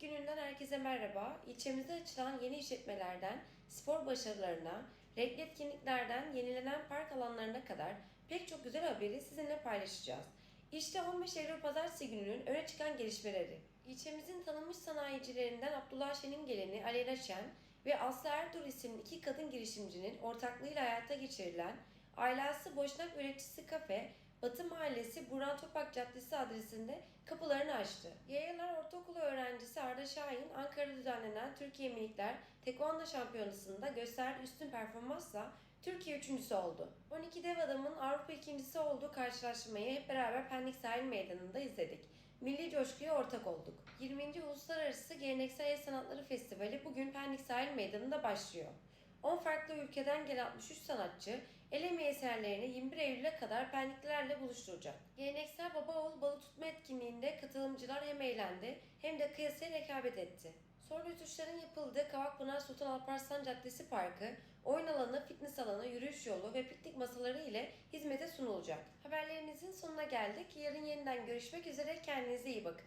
Gününden herkese merhaba. İlçemizde açılan yeni işletmelerden spor başarılarına, renkli etkinliklerden yenilenen park alanlarına kadar pek çok güzel haberi sizinle paylaşacağız. İşte 15 Eylül Pazartesi gününün öne çıkan gelişmeleri. İlçemizin tanınmış sanayicilerinden Abdullah Şen'in gelini Aleyna Şen ve Aslı Ertuğrul isimli iki kadın girişimcinin ortaklığıyla hayata geçirilen Ailası Boşnak Üreticisi Kafe, Batı Mahallesi Burhan Topak Caddesi adresinde kapılarını açtı. Yayalar Ortaokulu öğrencisi Arda Şahin, Ankara'da düzenlenen Türkiye Minikler Tekvando Şampiyonası'nda gösterdiği üstün performansla Türkiye üçüncüsü oldu. 12 dev adamın Avrupa ikincisi olduğu karşılaşmayı hep beraber Pendik Sahil Meydanı'nda izledik. Milli coşkuya ortak olduk. 20. Uluslararası Geleneksel El Sanatları Festivali bugün Pendik Sahil Meydanı'nda başlıyor. 10 farklı ülkeden gelen 63 sanatçı el emeği eserlerini 21 Eylül'e kadar Pendiklilerle buluşturacak. Geleneksel baba oğul balık tutma etkinliğinde katılımcılar hem eğlendi hem kıyasaya rekabet etti. Sonra uçuşların yapıldığı Kavakpınar Sultan Alparslan Caddesi Parkı, oyun alanı, fitness alanı, yürüyüş yolu ve piknik masaları ile hizmete sunulacak. Haberlerimizin sonuna geldik. Yarın yeniden görüşmek üzere. Kendinize iyi bakın.